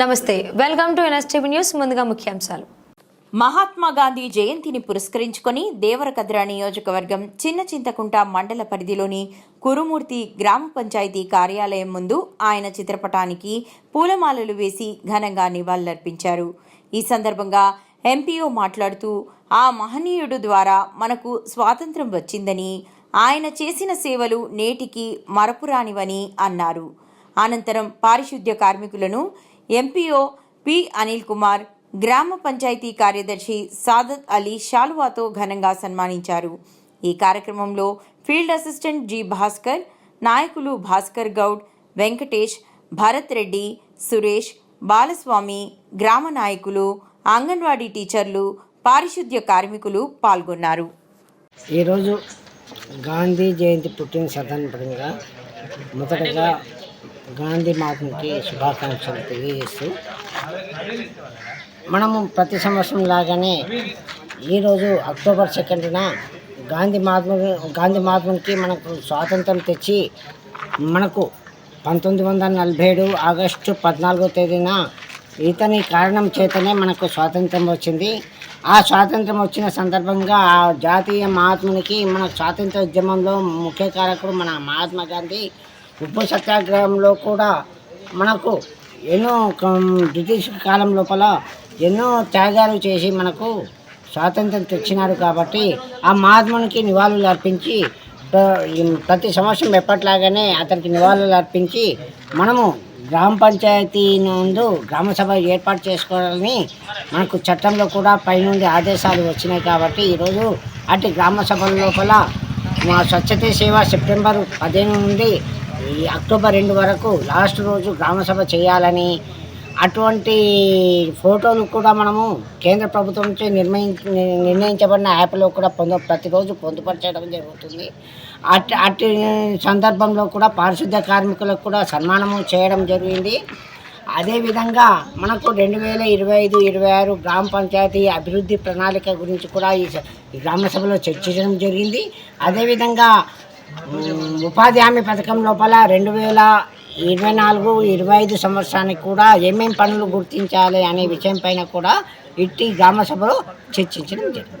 నమస్తే welcome to NSTV news ముందుగా ముఖ్యాంశాలు. మహాత్మా గాంధీ జయంతిని పురస్కరించుకొని దేవరకద్ర నియోజకవర్గం చిన్న చింతకుంట మండల పరిధిలోని కురుమూర్తి గ్రామ పంచాయతీ కార్యాలయం ముందు ఆయన చిత్రపటానికి పూలమాలలు వేసి ఘనంగా నివాళులర్పించారు. ఈ సందర్భంగా ఎంపీఓ మాట్లాడుతూ ఆ మహనీయుడు ద్వారా మనకు స్వాతంత్రం వచ్చిందని ఆయన చేసిన సేవలు నేటికి మరపురానివని అన్నారు. అనంతరం పారిశుద్ధ్య కార్మికులను ఎంపీఓ పి అనిల్ కుమార్ గ్రామ పంచాయతీ కార్యదర్శి సాదత్ అలీ షాలువాతో ఘనంగా సన్మానించారు. ఈ కార్యక్రమంలో ఫీల్డ్ అసిస్టెంట్ జి భాస్కర్ నాయకులు భాస్కర్ గౌడ్ వెంకటేష్ భరత్ రెడ్డి సురేష్ బాలస్వామి గ్రామ నాయకులు అంగన్వాడీ టీచర్లు పారిశుద్ధ్య కార్మికులు పాల్గొన్నారు. ఈరోజు గాంధీ జయంతి పుట్టిన సందర్భంగా మొదటగా గాంధీ మాతకి శుభాకాంక్షలు తెలియజేస్తూ మనము ప్రతి సంవత్సరం లాగానే ఈరోజు అక్టోబర్ సెకండ్న గాంధీ మహాత్మ గాంధీ మహాత్మునికి మనకు స్వాతంత్రం తెచ్చి మనకు పంతొమ్మిది వందల నలభై ఏడు ఆగస్టు పద్నాలుగో తేదీన ఇతని కారణం చేతనే మనకు స్వాతంత్రం వచ్చింది. ఆ స్వాతంత్రం వచ్చిన సందర్భంగా ఆ జాతీయ మహాత్మునికి మన స్వాతంత్ర ఉద్యమంలో ముఖ్య కారకుడు మన మహాత్మా గాంధీ ఉప్పు సత్యాగ్రహంలో కూడా మనకు ఎన్నో బ్రిటిష్ కాలం లోపల ఎన్నో త్యాగాలు చేసి మనకు స్వాతంత్రం తెచ్చినారు కాబట్టి ఆ మహాత్మునికి నివాళులు అర్పించి ప్రతి సంవత్సరం ఎప్పట్లాగానే అతనికి నివాళులు అర్పించి మనము గ్రామ పంచాయతీ నందు గ్రామ సభ ఏర్పాటు చేసుకోవాలని మనకు చట్టంలో కూడా పైనుండి ఆదేశాలు వచ్చినాయి కాబట్టి ఈరోజు అటు గ్రామ సభల లోపల మా స్వచ్ఛత సేవ సెప్టెంబర్ పదిహేను నుండి ఈ అక్టోబర్ రెండు వరకు లాస్ట్ రోజు గ్రామ సభ చేయాలని అటువంటి ఫోటోలు కూడా మనము కేంద్ర ప్రభుత్వం నుంచి నిర్ణయించి నిర్ణయించబడిన యాప్లో కూడా పొంద ప్రతిరోజు పొందుపరచడం జరుగుతుంది. అటు అటు సందర్భంలో కూడా పారిశుద్ధ్య కార్మికులకు కూడా సన్మానము చేయడం జరిగింది. అదేవిధంగా మనకు రెండు వేల ఇరవై ఐదు ఇరవై ఆరు గ్రామ పంచాయతీ అభివృద్ధి ప్రణాళిక గురించి కూడా ఈ గ్రామ సభలో చర్చించడం జరిగింది. అదేవిధంగా ఉపాధి హామీ పథకం లోపల రెండు వేల ఇరవై నాలుగు ఇరవై ఐదు సంవత్సరానికి కూడా ఏమేం పనులు గుర్తించాలి అనే విషయం పైన కూడా ఇట్టి గ్రామ సభలో చర్చించడం జరిగింది.